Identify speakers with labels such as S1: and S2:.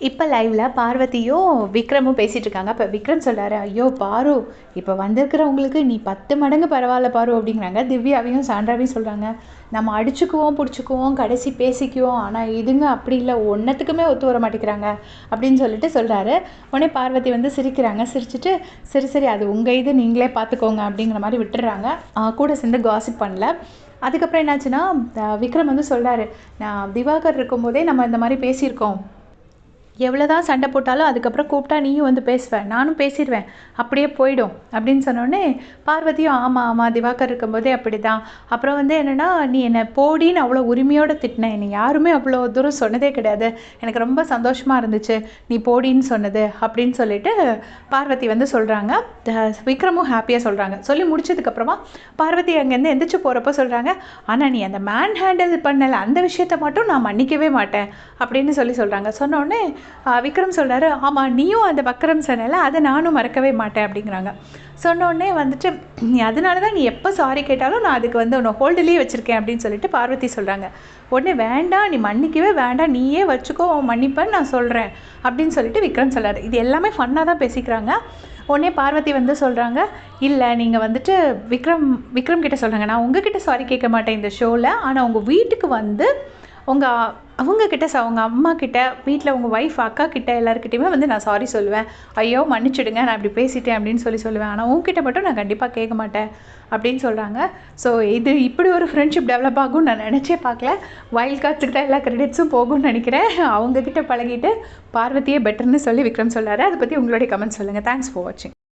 S1: இப்போ லைவில் பார்வதியும் விக்ரமும் பேசிகிட்டு இருக்காங்க. அப்போ விக்ரம் சொல்கிறாரு ஐயோ பாரு இப்போ வந்திருக்கிறவங்களுக்கு நீ பத்து மடங்கு பரவாயில்ல பாரு அப்படிங்கிறாங்க. திவ்யாவையும் சாண்ட்ராவையும் சொல்கிறாங்க நம்ம அடிச்சுக்குவோம் பிடிச்சிக்குவோம் கடைசி பேசிக்குவோம் ஆனால் இதுங்க அப்படி இல்லை ஒன்றத்துக்குமே ஒத்து வர மாட்டேங்கிறாங்க அப்படின்னு சொல்லிட்டு சொல்கிறாரு உடனே பார்வதி வந்து சிரிக்கிறாங்க. சிரிச்சிட்டு சரி சரி அது உங்கள் இது நீங்களே பார்த்துக்கோங்க அப்படிங்கிற மாதிரி விட்டுறாங்க. கூட சேர்ந்து காசிப் பண்ணல. அதுக்கப்புறம் என்னாச்சுன்னா விக்ரம் வந்து சொல்கிறாரு நான் திவாகர் இருக்கும்போதே நம்ம இந்த மாதிரி பேசியிருக்கோம். எவ்வளோ தான் சண்டை போட்டாலும் அதுக்கப்புறம் கூப்பிட்டா நீயும் வந்து பேசுவேன் நானும் பேசிடுவேன் அப்படியே போயிடும். அப்படின்னு சொன்னோடனே பார்வதியும் ஆமாம் ஆமாம் திவாகர் இருக்கும்போதே அப்படி தான் அப்புறம் வந்து என்னென்னா நீ என்னை போடின்னு அவ்வளோ உரிமையோடு திட்டின. என்னை யாருமே அவ்வளோ தூரம் சொன்னதே கிடையாது. எனக்கு ரொம்ப சந்தோஷமாக இருந்துச்சு நீ போடின்னு சொன்னது. அப்படின்னு சொல்லிட்டு பார்வதி வந்து சொல்கிறாங்க விக்ரமும் ஹாப்பியாக சொல்கிறாங்க சொல்லி முடிச்சதுக்கப்புறமா பார்வதி அங்கேருந்து எந்திரிச்சு போகிறப்ப சொல்கிறாங்க ஆனால் நீ அந்த மேன் ஹேண்டில் பண்ணலை. அந்த விஷயத்த மட்டும் நான் மன்னிக்கவே மாட்டேன். அப்படின்னு சொல்லி சொல்கிறாங்க சொன்னோடனே விக்ரம் சொல்கிறாரு ஆமாம் நீயும் அந்த வக்ரம் சொன்னல அதை நானும் மறக்கவே மாட்டேன் அப்படிங்கிறாங்க. சொன்னோடனே வந்துட்டு நீ அதனால தான் நீ எப்போ சாரி கேட்டாலும் நான் அதுக்கு வந்து உன்னை ஹோல்டுலேயே வச்சுருக்கேன் அப்படின்னு சொல்லிட்டு பார்வதி சொல்கிறாங்க உடனே வேண்டாம் நீ மன்னிக்கவே வேண்டாம் நீயே வச்சுக்கோ மன்னிப்பேன்னு நான் சொல்கிறேன் அப்படின்னு சொல்லிட்டு விக்ரம் சொல்கிறார் இது எல்லாமே ஃபன்னாக தான் பேசிக்கிறாங்க. உடனே பார்வதி வந்து சொல்கிறாங்க இல்லை நீங்கள் வந்துட்டு விக்ரம் விக்ரம் கிட்ட சொல்கிறாங்க நான் உங்ககிட்ட சாரி கேட்க மாட்டேன் இந்த ஷோவில் ஆனால் உங்கள் வீட்டுக்கு வந்து உங்கள் அவங்கக்கிட்ட ச அவங்க அம்மா கிட்ட வீட்டில் உங்கள் ஒய்ஃப் அக்கா கிட்ட எல்லாருக்கிட்டையுமே வந்து நான் சாரி சொல்லுவேன். ஐயோ மன்னிச்சிடுங்க நான் இப்படி பேசிட்டேன் அப்படின்னு சொல்லி சொல்லுவேன். ஆனால் உங்ககிட்ட மட்டும் நான் கண்டிப்பாக கேட்க மாட்டேன் அப்படின்னு சொல்கிறாங்க ஸோ இது இப்படி ஒரு ஃப்ரெண்ட்ஷிப் டெவலப் ஆகும் நான் நினச்சே பார்க்கல. வைல்ட் கார்ட்ஸுக்கு தான் எல்லா கிரெடிட்ஸும் போகும்னு நினைக்கிறேன். அவங்கக்கிட்ட பழகிட்டு பார்வதியே பெட்டர்னு சொல்லி விக்ரம் சொல்கிறாரு அதை பற்றி உங்களுடைய கமெண்ட் சொல்லுங்கள் தேங்க்ஸ் ஃபார் வாட்சிங்